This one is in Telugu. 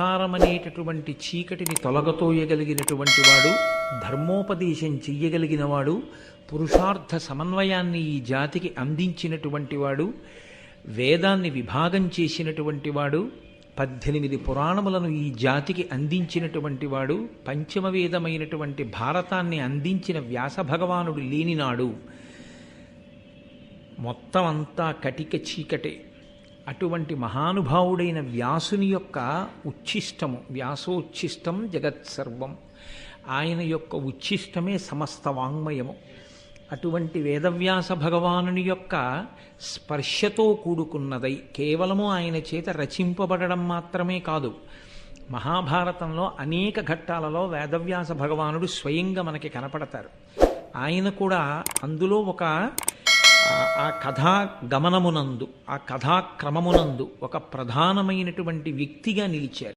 సంసారమనేటటువంటి చీకటిని తొలగతోయగలిగినటువంటి వాడు ధర్మోపదేశం చెయ్యగలిగిన వాడు పురుషార్థ సమన్వయాన్ని ఈ జాతికి అందించినటువంటి వాడు వేదాన్ని విభాగం చేసినటువంటి వాడు పద్దెనిమిది పురాణములను ఈ జాతికి అందించినటువంటి వాడు పంచమ వేదమైనటువంటి భారతాన్ని అందించిన వ్యాస భగవానుడు లేనినాడు. మొత్తం అంతా కటిక చీకటే. అటువంటి మహానుభావుడైన వ్యాసుని యొక్క ఉచ్ఛిష్టము వ్యాసోచ్ఛిష్టం జగత్సర్వం. ఆయన యొక్క ఉచ్ఛిష్టమే సమస్త వాంగ్మయము అటువంటి వేదవ్యాస భగవానుని యొక్క స్పర్శతో కూడుకున్నదై కేవలము ఆయన చేత రచింపబడడం మాత్రమే కాదు. మహాభారతంలో అనేక ఘట్టాలలో వేదవ్యాస భగవానుడు స్వయంగా మనకి కనపడతారు. ఆయన కూడా అందులో ఒక ఆ కథా గమనమునందు ఆ కథాక్రమమునందు ఒక ప్రధానమైనటువంటి వ్యక్తిగా నిలిచారు.